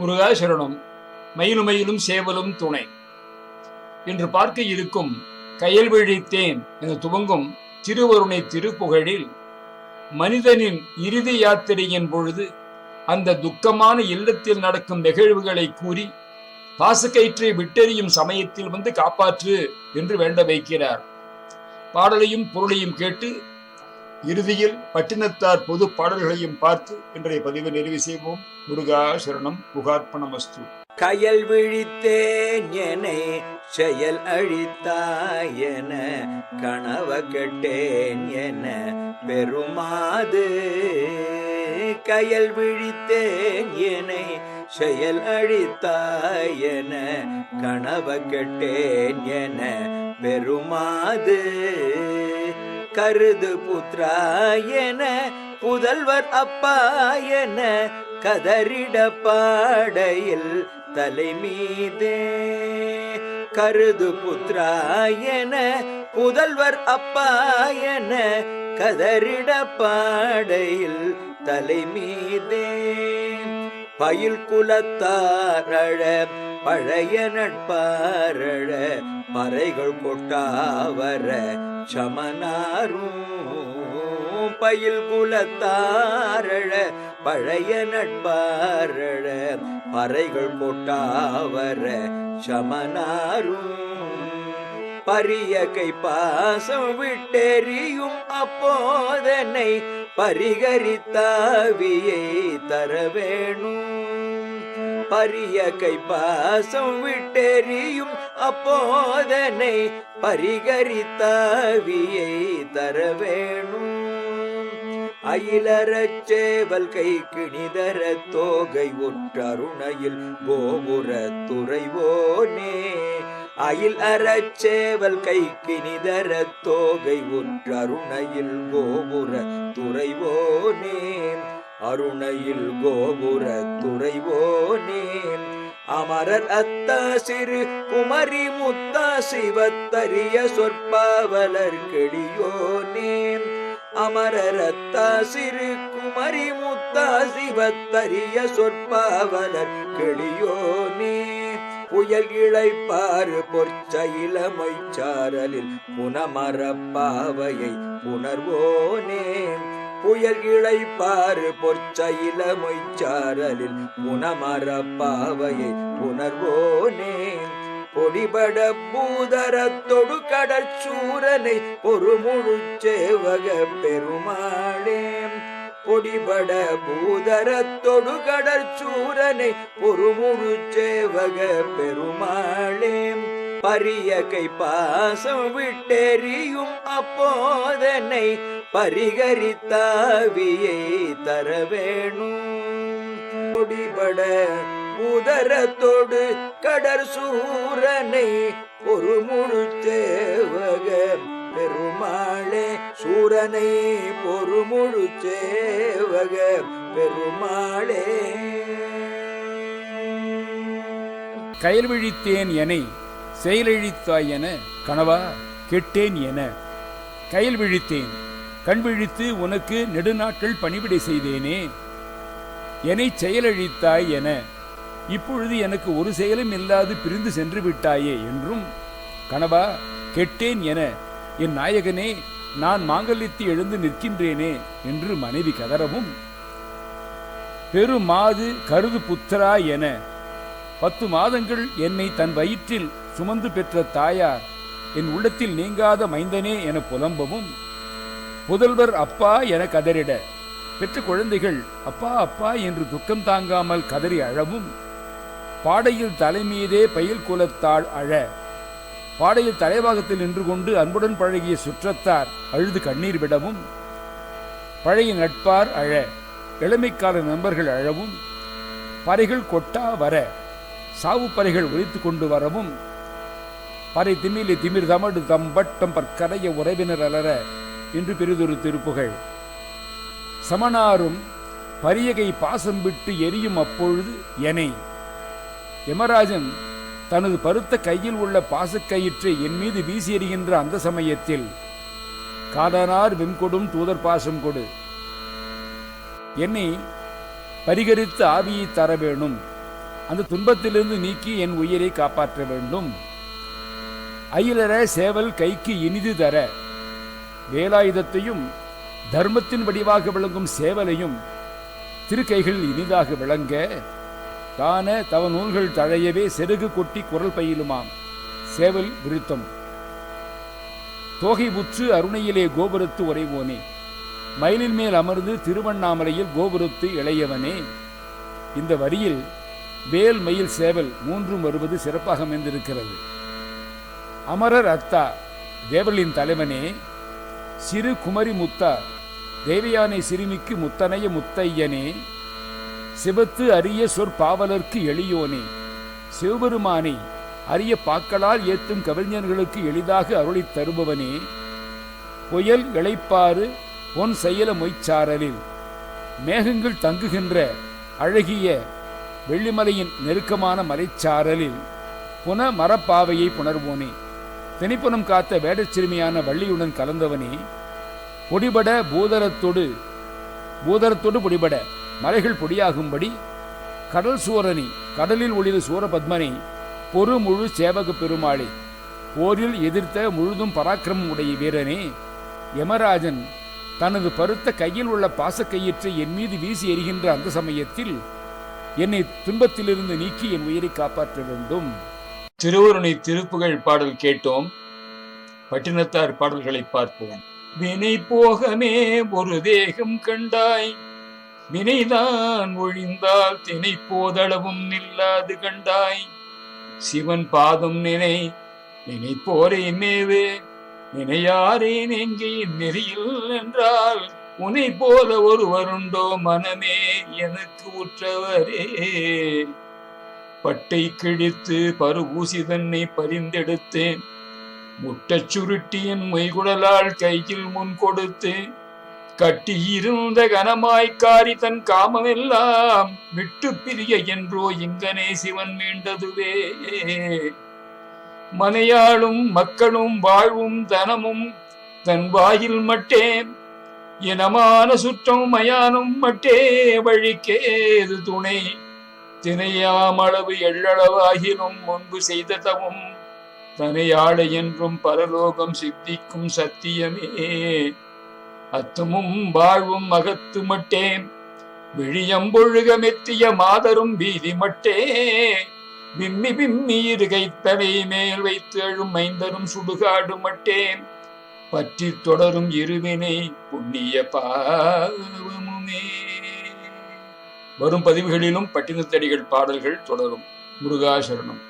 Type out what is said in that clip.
முருகா சரணம். மயிலுமயிலும் சேவலும் துணை. என்று பார்க்க இருக்கும் கயல்விழித்தேன் என துவங்கும் திருவருணை திருப்புகழில் மனிதனின் இறுதி யாத்திரையின் பொழுது அந்த துக்கமான இல்லத்தில் நடக்கும் நிகழ்வுகளை கூறி பாசக்கயிற்றை விட்டெறியும் சமயத்தில் வந்து காப்பாற்று என்று வேண்ட வைக்கிறார். பாடலையும் பொருளையும் கேட்டு இறுதியில் பட்டினத்தார் பொது பாடல்களையும் பார்த்து இன்றைய பதிவை நிறைவு செய்வோம். முருகா சரணம் புகார்ப்பணமஸ்து. கயல் விழித்தேன் என செயல் அழித்தாயன கனவ கெட்டேன் என பெருமாது. கயல் விழித்தேன் என செயல் அழித்தாயன கனவ கெட்டேன் என பெருமாது. கருது புத்ராயன புதல்வர் அப்பாயன கதறிட பாடையில் தலைமீதே. கருது புத்ராயன புதல்வர் அப்பாயன கதறிட பாடையில் தலைமீதே. பயில் குலத்தாரழ பழைய நட்பாரழ பறைகள் கொட்டாவர சமனாரும். பயில் குலத்தாரழ பழைய நட்பாரழ பறைகள் கொட்டாவர சமனாரும். பரிய கை பாசம் விட்டெறியும் அப்போதனை பரிகரித்தாவியை தர வேணும் பரிய கை பாசம் விட்டெறியும் அப்போதனை பரிகரித்தாவியை தர வேணும் அயிலறச் சேவல் கை கிணிதர தோகை ஒற்றருணையில் கோபுர துறைவோனே. அயில் அறச்சேவல் கை கிணிதர தோகை ஒற்றருணையில் கோபுர துறைவோனே. அருணையில் கோபுர துறைவோனே அமரர் அத்த சிறு குமரி முத்த சிவத்தரிய சொற்பாவலர் கெடியோனேன் அமரர் அத்த சிறு குமரி முத்த சிவத்தரிய சொற்பாவலர் கெளியோனே புயல் இழைப்பாறு பொற்சயிலமை சாரலில் புனமரப்பாவையை புணர்வோனே புயல் இழைப்பாறு பொற்சையில மொய்ச்சாரலில் குணமர பாவையை புணர்வோனே. பொடிபட பூதரத்தொடு கடற்சூரனை ஒரு முழு சேவக பெருமாளே. பொடிபட பூதரத்தொடு கடற்சூரனை ஒரு முழு சேவக பெருமாளே. பரிய கை பாசம் விட்டெறியும் அப்போதனை பரிகரித்தாவியை தர வேணும் பொடிபட உதரத்தோடு கடற் சூரனை ஒரு முழு சேவக பெருமாளே சூரனை ஒரு முழு சேவக பெருமாளே கயல்விழித்தேன் எனை செயலழித்தாய் என கனவா கெட்டேன் என கயல் விழித்தேன் கண் விழித்து உனக்கு நெடுநாட்கள் பணிவிடை செய்தேனே. என்னை செயலழித்தாய் என. இப்பொழுது எனக்கு ஒரு செயலும் இல்லாது பிரிந்து சென்று விட்டாயே என்றும் கனவா கெட்டேன் என. என் நாயகனே நான் மாங்கல்யத்தை எழுந்து நிற்கின்றேனே என்று மனைவி கதறவும் பெருமாது கருது புத்தரா என. பத்து மாதங்கள் என்னை தன் வயிற்றில் சுமந்து பெற்ற தாயார் என் உள்ளத்தில் நீங்காத மைந்தனே என புலம்பவும் புதல்வர் அப்பா என கதறிட. பெற்ற குழந்தைகள் அப்பா அப்பா என்று துக்கம் தாங்காமல் கதறி அழவும். பாடையில் தலைமீதே பயில் குலத்தாள் அழ. பாடையில் தலைவாகத்தில் நின்று கொண்டு அன்புடன் பழகிய சுற்றத்தார் அழுது கண்ணீர் விடவும். பழைய நட்பார் அழ. இளமைக்கால நண்பர்கள் அழவும். பறைகள் கொட்டா வர. சாவு பறைகள் ஒழித்து கொண்டு வரவும். பறை திமிலி திமிர் தமடு தம்பட்டம் பற்கரைய உறவினர் அலற. என்று பெரிதொரு திருப்புகழ். சமணாரும் பரியகை பாசம் விட்டு எரியும் அப்பொழுது எனை யமராஜன் தனது பருத்த கையில் உள்ள பாசக்கயிற்றை என் மீது வீசி எறிகின்ற அந்த சமயத்தில் காதனார் வெண்கொடும் தூதர் பாசம் கொடு. என்னை பரிகரித்து ஆவியை தர வேணும். அந்த துன்பத்திலிருந்து நீக்கி என் உயிரை காப்பாற்ற வேண்டும். அயிலர சேவல் கைக்கு இனிது தர. வேலாயுதத்தையும் தர்மத்தின் வடிவாக விளங்கும் சேவலையும் திருக்கைகள் இனிதாக விளங்க தான தவ நூல்கள் தழையவே செருகு கொட்டி குரல் பயிலுமாம். சேவல் விருத்தம். தோகை புற்று அருணையிலே கோபுரத்து உறைவோனே. மயிலின் மேல் அமர்ந்து திருவண்ணாமலையில் கோபுரத்து இளையவனே. இந்த வரியில் வேல் மயில் சேவல் மூன்றும் வருவது சிறப்பாக அமைந்திருக்கிறது. அமரர் அத்தா தேவலின் தலைவனே சிறு குமரி முத்தா தேவயானை சிறுமிக்கு முத்தனைய முத்தையனே சிவத்து அரிய சொற்பாவலர்க்கு எளியோனே. சிவபெருமானே அரிய பாக்களால் ஏத்தும் கவிஞர்களுக்கு எளிதாக அருளித் தருபவனே. புயல் இளைப்பாறு பொன் செயல மொய்ச்சாரலில். மேகங்கள் தங்குகின்ற அழகிய வெள்ளிமலையின் நெருக்கமான மலைச்சாரலில். புன மரப்பாவையை புணர்வோனே. திணிப்புனம் காத்த வேடச்சிறுமியான வள்ளியுடன் கலந்தவனே பொடிபட பூதரத்தொடு பூதரத்தொடு பொடிபட மலைகள் பொடியாகும்படி கடல் சூரனி கடலில் ஒளிர சூரபத்மனை பொறு முழு சேவக பெருமாளே போரில் எதிர்த்த முழுதும் பராக்கிரமம் உடைய வீரனே யமராஜன் தனது பருத்த கையில் உள்ள பாசக்கயிற்றை என் மீது வீசி எறிகின்ற அந்த சமயத்தில் என்னை துன்பத்திலிருந்து நீக்கி என் உயிரை காப்பாற்ற வேண்டும். திருவருணை திருப்புகழ் பாடல் கேட்டோம். பட்டினத்தார் பாடல்களை பார்ப்போம். வினை போகமே ஒரு தேகம் கண்டாய். வினைதான் ஒழிந்தால் தினை போதளவும் நில்லாது கண்டாய். சிவன் பாதம் நினை நினைப்போரை மேவே. நினையாரேன் எங்கே நெறியில் என்றால் உனை போல ஒருவருண்டோ மனமே எனக்கு உற்றவரே. பட்டை கிழித்து பருவூசி தன்னை பரிந்தெடுத்தேன் முட்டச் சுருட்டியின் மொய்குடலால் கையில் முன் கொடுத்து கட்டியிருந்த கனமாய்க்காரி தன் காமமெல்லாம் விட்டு பிரிய என்றோ இங்கனே சிவன் மீண்டதுவே மனையாளும் மக்களும் வாழ்வும் தனமும் தன் வாயில் மட்டே இனமான சுற்றம் மயானம் மட்டே வழிக்கேது துணை. தினையாமளவு எள்ளளவாகினும் முன்பு செய்த தவும் தனையாளை என்றும் பரலோகம் சித்திக்கும் சத்தியமே. அத்தமும் வாழ்வும் மகத்து மட்டே விழியம்பொழுக மெத்திய மாதரும் வீதி மட்டே விம்மி விம்மி இருகை தலை மேல் வைத்து எழும் மைந்தரும் சுடுகாடு மட்டேன் பற்றி தொடரும் இருவினை புண்ணிய பாவமுமே. வரும் பதிவுகளிலும் பட்டினத்தடிகள் பாடல்கள் தொடரும். முருகாசரணம்.